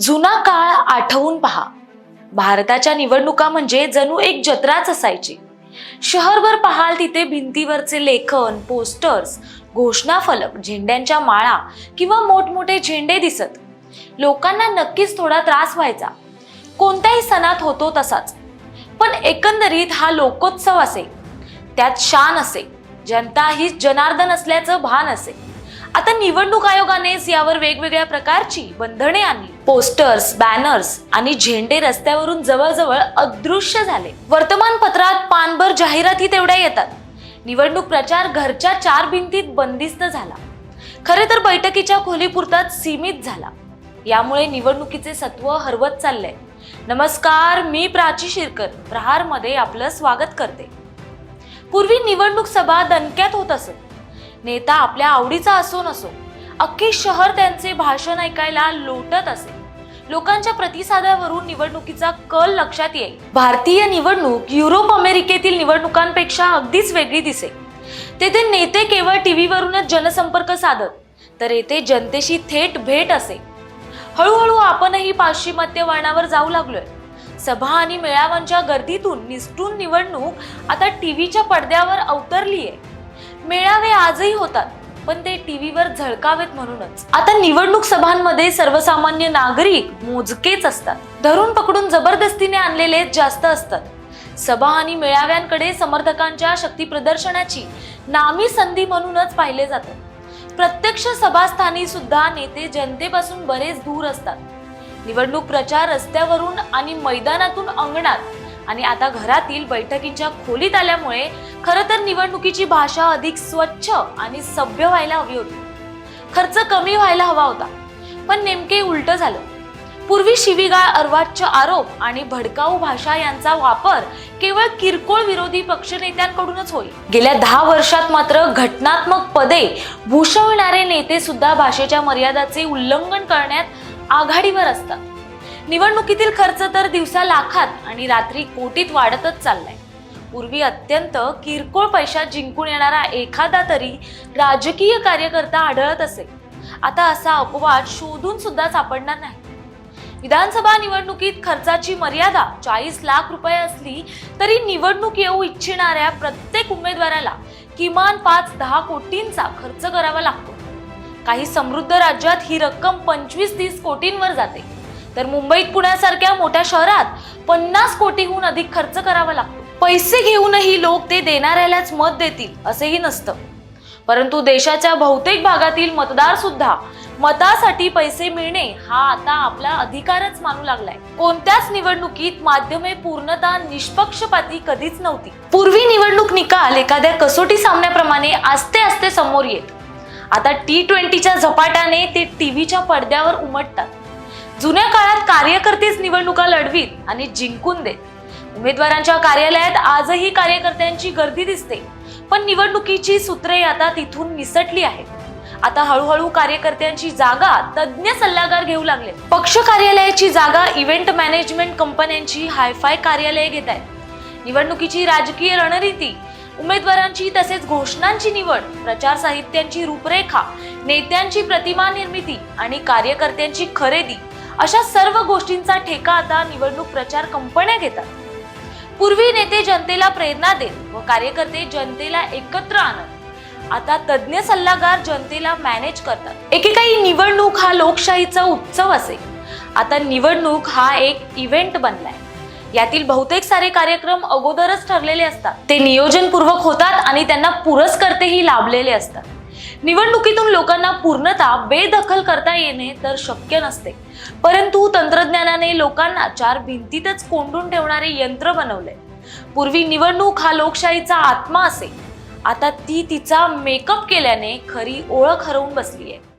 जुना काळ आठवून पहा. भारताच्या निवडणुका म्हणजे जणू एक जत्राच असायची. शहरभर पाहाल तिथे भिंतीवरचे लेखन पोस्टर्स घोषणा फलक झेंड्यांच्या माळा किंवा मोठमोठे झेंडे दिसत. लोकांना नक्कीच थोडा त्रास व्हायचा. कोणत्याही सणात होतो तसाच. पण एकंदरीत हा लोकोत्सव असे. त्यात शान असे. जनता ही जनार्दन असल्याचं भान असे. आता निवडणूक आयोगानेच यावर वेगवेगळ्या प्रकारची बंधने आणली. पोस्टर्स बॅनर्स आणि झेंडे रस्त्यावरून जवळजवळ अदृश्य झाले. वर्तमानपत्रात पानभर जाहिराती तेवढ्या येतात. निवडणूक प्रचार घरच्या चार भिंतीत बंदिस्त झाला. खरे तर बैठकीच्या खोलीपुरताच सीमित झाला. यामुळे निवडणुकीचे सत्व हरवत चाललंय. नमस्कार मी प्राची शिरकर प्रहारमध्ये आपलं स्वागत करते. पूर्वी निवडणूक सभा दणक्यात होत असत. नेता आपल्या आवडीचा असो नसो अख्खे शहर त्यांचे भाषण ऐकायला लोटत असे. लोकांच्या प्रतिसादावरून निवडणुकीचा कल लक्षात येईल. भारतीय निवडणूक युरोप अमेरिकेतील निवडणुकांपेक्षा अगदीच वेगळी दिसे. तेथे नेते केवळ टीव्हीवरूनच जनसंपर्क साधत तर येथे जनतेशी थेट भेट असे. हळूहळू आपणही पाश्चिमात्य वळणावर जाऊ लागलोय. सभा आणि मेळाव्यांच्या गर्दीतून निसटून निवडणूक आता टीव्हीच्या पडद्यावर अवतरली आहे मेळावे आजही होतात. पण ते टीव्हीवर झळकावेत म्हणूनच. आता निवडणूक सभांमध्ये सर्वसामान्य नागरिक मोजकेच असतात. धरून पकडून जबरदस्तीने आणलेले जास्त असतात. सभा आणि मेळाव्यांकडे समर्थकांच्या शक्ती प्रदर्शनाची नामी संधी म्हणूनच पाहिले जाते प्रत्यक्ष सभास्थानी सुद्धा नेते जनतेपासून बरेच दूर असतात. निवडणूक प्रचार रस्त्यावरून आणि मैदानातून अंगणात आणि आता घरातील बैठकींच्या खोलीत आल्यामुळे खरं तर निवडणुकीची भाषा अधिक स्वच्छ आणि सभ्य व्हायला हवी होती. खर्च कमी व्हायला हवा होता पण नेमके उलट झालं. पूर्वी शिवीगाळ अर्वाच्य आरोप आणि भडकाऊ भाषा यांचा वापर केवळ किरकोळ विरोधी पक्षनेत्यांकडूनच होईल. गेल्या दहा वर्षात मात्र घटनात्मक पदे भूषवणारे नेते सुद्धा भाषेच्या मर्यादाचे उल्लंघन करण्यात आघाडीवर असतात. निवडणुकीतील खर्च तर दिवसा लाखात आणि रात्री कोटीत वाढतच चाललाय. पूर्वी अत्यंत किरकोळ पैशात जिंकून येणारा एखादा तरी राजकीय कार्यकर्ता आढळत असे. आता असा अपवाद शोधून सुद्धा सापडणार नाही. विधानसभा निवडणुकीत खर्चाची मर्यादा चाळीस लाख रुपये असली तरी निवडणूक येऊ इच्छिणाऱ्या प्रत्येक उमेदवाराला किमान पाच दहा कोटींचा खर्च करावा लागतो. काही समृद्ध राज्यात ही रक्कम पंचवीस तीस कोटींवर जाते. तर मुंबईत पुण्यासारख्या मोठ्या शहरात पन्नास कोटीहून अधिक खर्च करावा लागतो. पैसे घेऊनही लोक ते देणाऱ्यालाच मत देतील असेही नसतं. परंतु देशाच्या बहुतेक भागातील मतदार सुद्धा मतासाठी पैसे मिळणे हा आता आपला अधिकारच मानू लागलाय. कोणत्याच निवडणुकीत माध्यमे पूर्णतः निष्पक्षपाती कधीच नव्हती. पूर्वी निवडणूक निकाल एखाद्या कसोटी सामन्याप्रमाणे आस्ते आस्ते समोर येत. आता टी ट्वेंटीच्या झपाट्याने ते टीव्हीच्या पडद्यावर उमटतात. जुन्या काळात कार्यकर्तेच निवडणुका लढवीत आणि जिंकून देत. उमेदवारांच्या कार्यालयात आजही कार्यकर्त्यांची गर्दी दिसते पण निवडणुकीची सूत्रे आता तिथून निसटली आहेत. आता हळूहळू कार्यकर्त्यांची जागा तज्ज्ञ सल्लागार घेऊ लागले. पक्ष कार्यालयाची जागा इव्हेंट मॅनेजमेंट कंपन्यांची हायफाय कार्यालये घेत आहेत. निवडणुकीची राजकीय रणनीती उमेदवारांची तसेच घोषणांची निवड प्रचार साहित्यांची रूपरेखा नेत्यांची प्रतिमा निर्मिती आणि कार्यकर्त्यांची खरेदी अशा सर्व गोष्टींचा ठेका आता निवडणूक प्रचार कंपन्या घेतात. पूर्वी नेते जनतेला प्रेरणा देत व कार्यकर्ते जनतेला एकत्र आणत. आता तज्ज्ञ सल्लागार जनतेला मॅनेज करतात. एकेकाळी निवडणूक हा लोकशाहीचा उत्सव असे. आता निवडणूक हा एक इव्हेंट बनलाय. यातील बहुतेक सारे कार्यक्रम अगोदरच ठरलेले असतात. ते नियोजनपूर्वक होतात आणि त्यांना पुरस्कर्तेही लाभलेले असतात. निवडणुकीतून लोकांना पूर्णतः बेदखल करता येणे तर शक्य नसते. परंतु तंत्रज्ञानाने लोकांना चार भिंतीतच कोंडून ठेवणारे यंत्र बनवले. पूर्वी निवडणूक हा लोकशाहीचा आत्मा असे. आता ती तिचा मेकअप केल्याने खरी ओळख हरवून बसली आहे